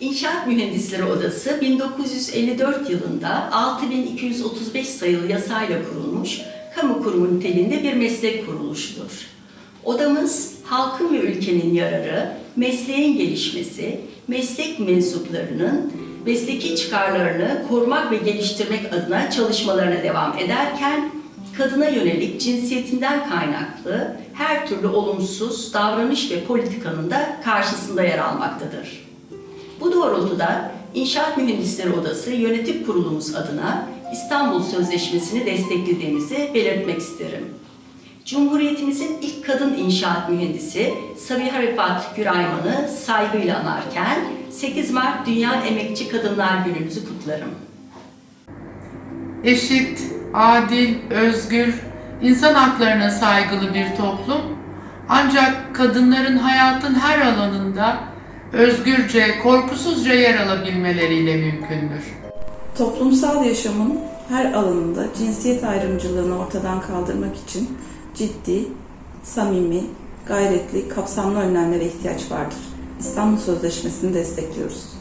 İnşaat Mühendisleri Odası 1954 yılında 6235 sayılı yasayla kurulmuş kamu kurumu niteliğinde bir meslek kuruluştur. Odamız halkın ve ülkenin yararı, mesleğin gelişmesi, meslek mensuplarının mesleki çıkarlarını korumak ve geliştirmek adına çalışmalarına devam ederken kadına yönelik cinsiyetinden kaynaklı her türlü olumsuz davranış ve politikanın da karşısında yer almaktadır. Bu doğrultuda İnşaat Mühendisleri Odası Yönetim Kurulumuz adına İstanbul Sözleşmesi'ni desteklediğimizi belirtmek isterim. Cumhuriyetimizin ilk kadın inşaat mühendisi Sabiha Rıfat Gürayman'ı saygıyla anarken 8 Mart Dünya Emekçi Kadınlar Günümüzü kutlarım. eşit, adil, özgür, insan haklarına saygılı bir toplum ancak kadınların hayatın her alanında özgürce, korkusuzca yer alabilmeleriyle mümkündür. Toplumsal yaşamın her alanında cinsiyet ayrımcılığını ortadan kaldırmak için ciddi, samimi, gayretli, kapsamlı önlemlere ihtiyaç vardır. İstanbul Sözleşmesi'ni destekliyoruz.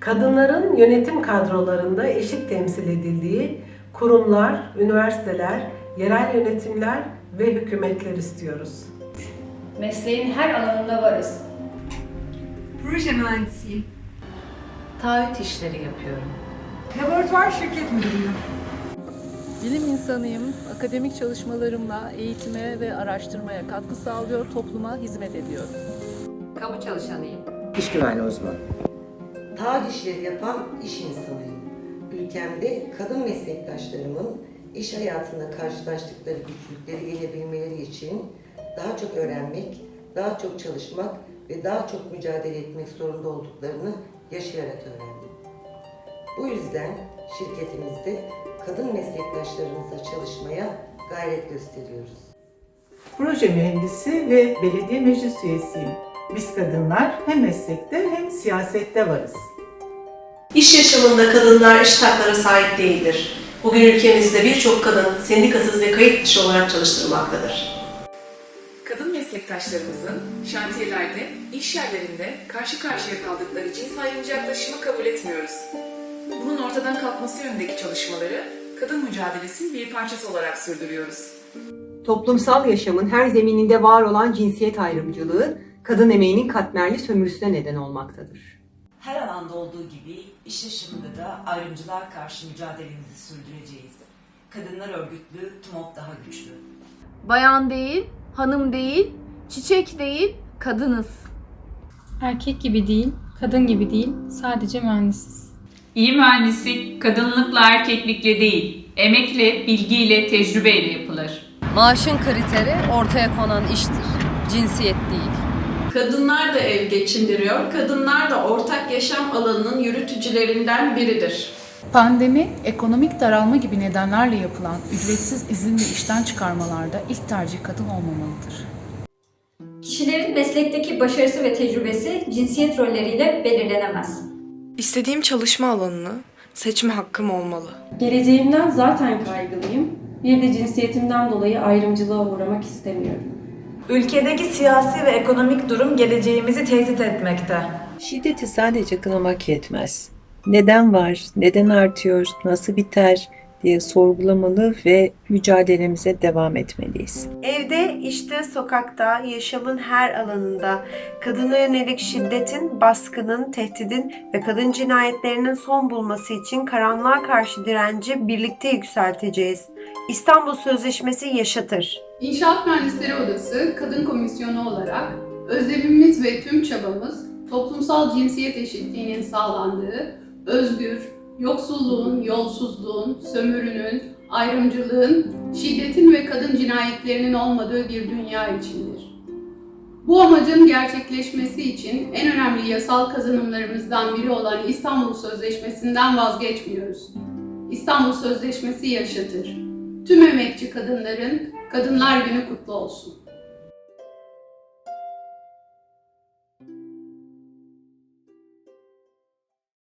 Kadınların yönetim kadrolarında eşit temsil edildiği kurumlar, üniversiteler, yerel yönetimler ve hükümetler istiyoruz. Mesleğin her alanında varız. Proje mühendisiyim. Taahhüt işleri yapıyorum. Laboratuvar şirket müdürüyüm. Bilim insanıyım. Akademik çalışmalarımla eğitime ve araştırmaya katkı sağlıyor, topluma hizmet ediyorum. Kamu çalışanıyım. İş güvenliği uzmanı. Taahhüt işleri yapan iş insanıyım. Ülkemde kadın meslektaşlarımın iş hayatında karşılaştıkları güçlükleri yenebilmeleri için daha çok öğrenmek, daha çok çalışmak ve daha çok mücadele etmek zorunda olduklarını yaşayarak öğrendim. Bu yüzden şirketimizde kadın meslektaşlarımızla çalışmaya gayret gösteriyoruz. Proje mühendisi ve belediye meclis üyesiyim. Biz kadınlar hem meslekte hem siyasette varız. İş yaşamında kadınlar eşit haklara sahip değildir. Bugün ülkemizde birçok kadın sendikasız ve kayıt dışı olarak çalıştırılmaktadır. Meslektaşlarımızın şantiyelerde, iş yerlerinde karşı karşıya kaldıkları cins ayrımcı yaklaşımı kabul etmiyoruz. Bunun ortadan kalkması yönündeki çalışmaları kadın mücadelesinin bir parçası olarak sürdürüyoruz. Toplumsal yaşamın her zemininde var olan cinsiyet ayrımcılığı, kadın emeğinin katmerli sömürüsüne neden olmaktadır. Her alanda olduğu gibi iş yaşamında da ayrımcılığa karşı mücadelemizi sürdüreceğiz. Kadınlar örgütlü, TUMOP daha güçlü. Bayan değil, hanım değil, çiçek değil, kadınız. Erkek gibi değil, kadın gibi değil, sadece mühendisiz. İyi mühendislik kadınlıkla erkeklikle değil, emekle, bilgiyle, tecrübeyle yapılır. Maaşın kriteri ortaya konan iştir, cinsiyet değil. Kadınlar da ev geçindiriyor, kadınlar da ortak yaşam alanının yürütücülerinden biridir. Pandemi, ekonomik daralma gibi nedenlerle yapılan ücretsiz izin ve işten çıkarmalarda ilk tercih kadın olmamalıdır. Kişilerin meslekteki başarısı ve tecrübesi cinsiyet rolleriyle belirlenemez. İstediğim çalışma alanını seçme hakkım olmalı. Geleceğimden zaten kaygılıyım. Bir de cinsiyetimden dolayı ayrımcılığa uğramak istemiyorum. Ülkedeki siyasi ve ekonomik durum geleceğimizi tehdit etmekte. Şiddeti sadece kınamak yetmez. Neden var, neden artıyor, nasıl biter diye sorgulamalı ve mücadelemize devam etmeliyiz. Evde, işte, sokakta, yaşamın her alanında kadına yönelik şiddetin, baskının, tehdidin ve kadın cinayetlerinin son bulması için karanlığa karşı direnci birlikte yükselteceğiz. İstanbul Sözleşmesi yaşatır. İnşaat Mühendisleri Odası Kadın Komisyonu olarak özlemimiz ve tüm çabamız toplumsal cinsiyet eşitliğinin sağlandığı, özgür, yoksulluğun, yolsuzluğun, sömürünün, ayrımcılığın, şiddetin ve kadın cinayetlerinin olmadığı bir dünya içindir. Bu amacın gerçekleşmesi için en önemli yasal kazanımlarımızdan biri olan İstanbul Sözleşmesi'nden vazgeçmiyoruz. İstanbul Sözleşmesi yaşatır. Tüm emekçi kadınların Kadınlar Günü kutlu olsun.